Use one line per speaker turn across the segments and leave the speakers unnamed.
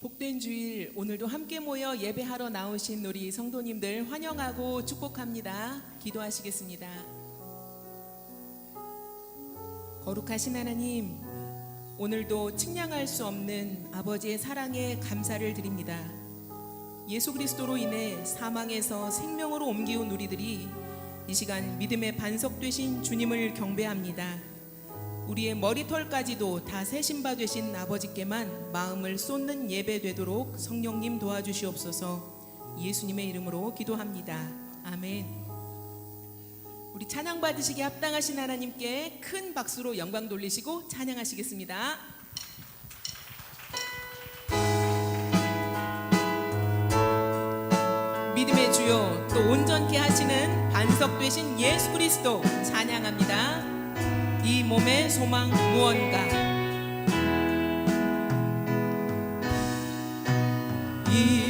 복된 주일 오늘도 함께 모여 예배하러 나오신 우리 성도님들 환영하고 축복합니다. 기도하시겠습니다. 거룩하신 하나님, 오늘도 측량할 수 없는 아버지의 사랑에 감사를 드립니다. 예수 그리스도로 인해 사망에서 생명으로 옮기운 우리들이 이 시간 믿음의 반석 되신 주님을 경배합니다. 우리의 머리털까지도 다 세신바 되신 아버지께만 마음을 쏟는 예배 되도록 성령님 도와주시옵소서 예수님의 이름으로 기도합니다. 아멘. 우리 찬양 받으시기에 합당하신 하나님께 큰 박수로 영광 돌리시고 찬양하시겠습니다. 믿음의 주요 또 온전케 하시는 반석 되신 예수 그리스도 찬양합니다. 이 몸의 소망 무언가. 이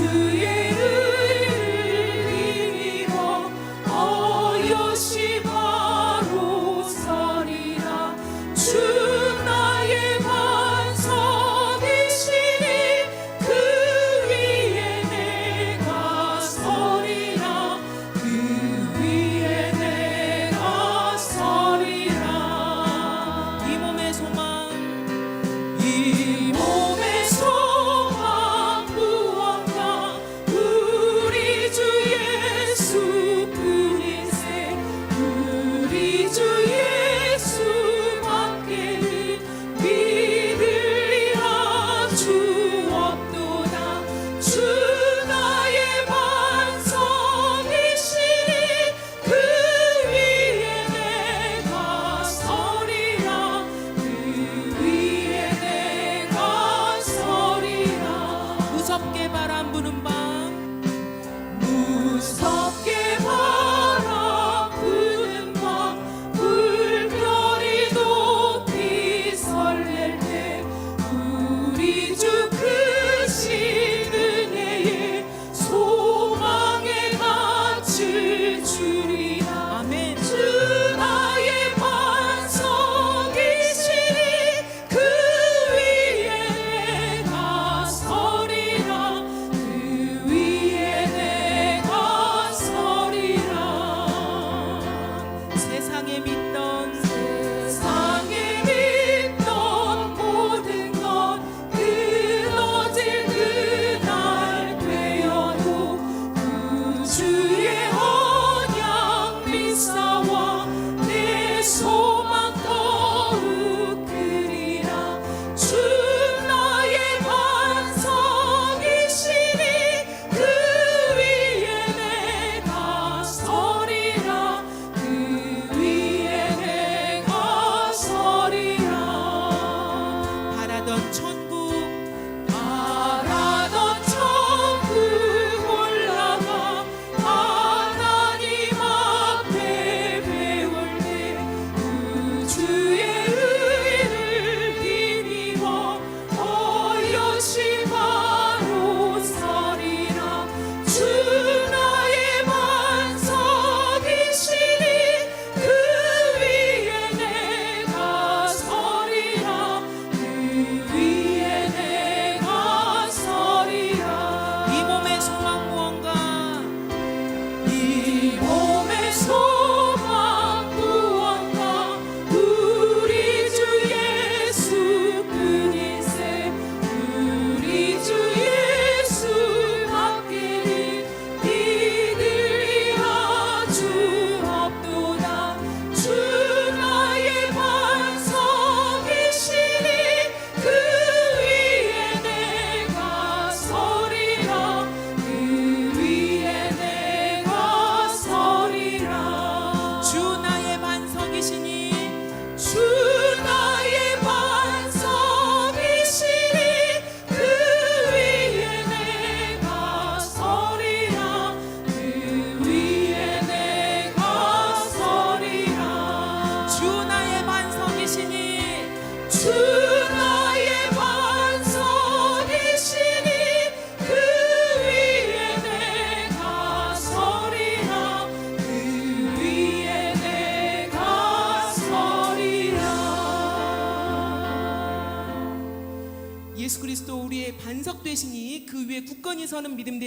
to 무섭게 바람 부는 밤. 무섭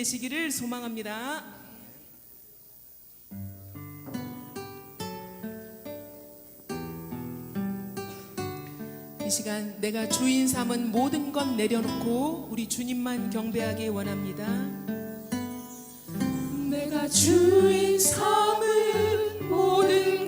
되시기를 소망합니다. 이 시간 내가 주인 삼은 모든 것 내려놓고 우리 주님만 경배하기 원합니다. 내가 주인 삼은 모든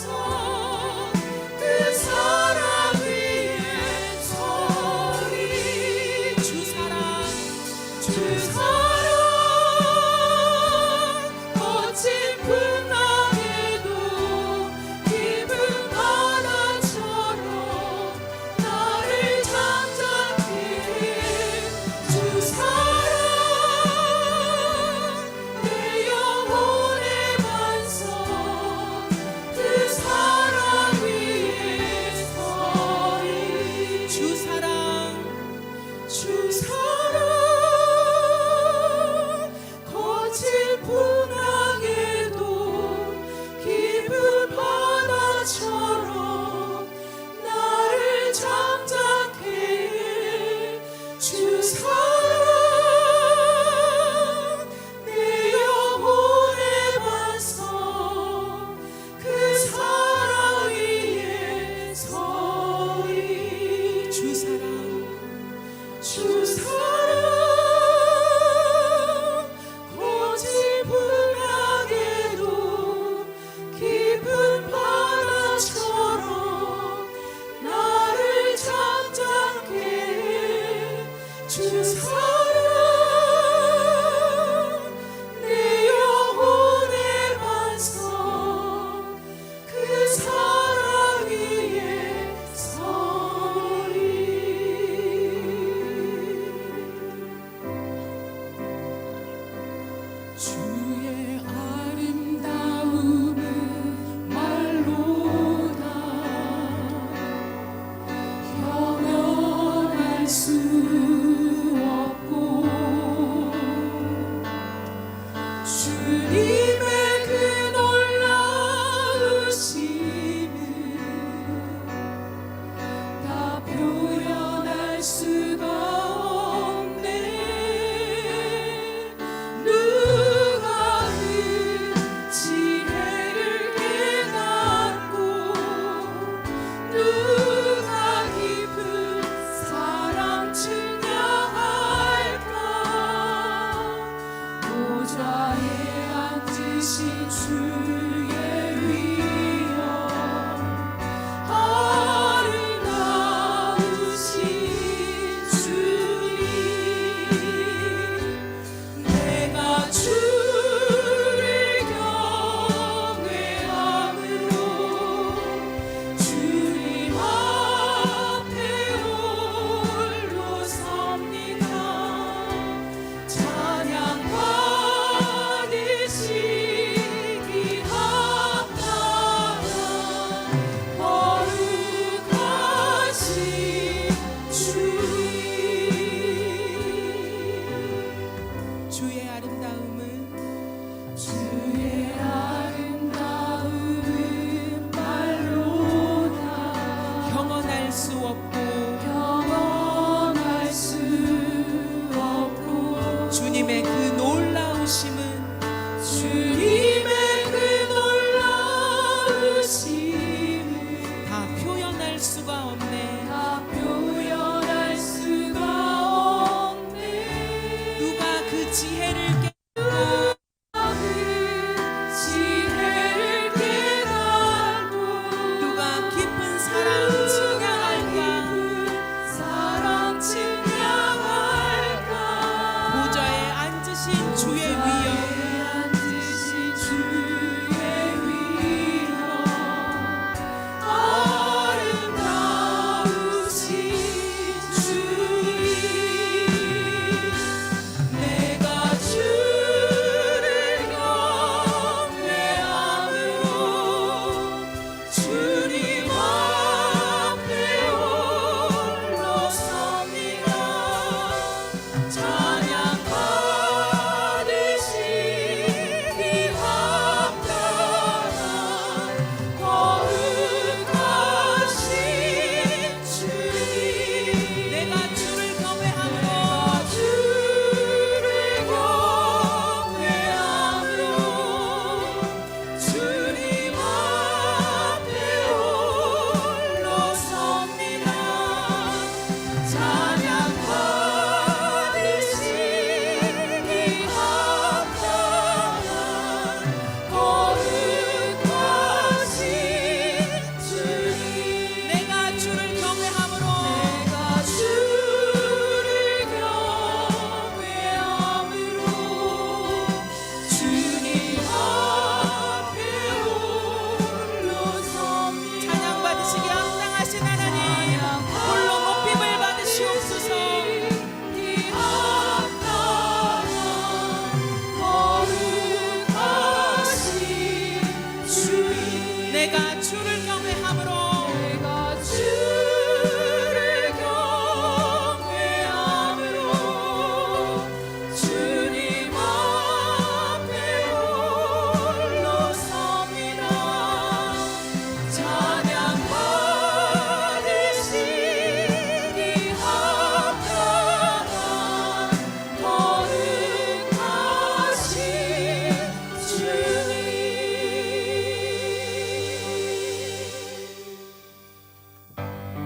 soul. 표현할
수가 없네.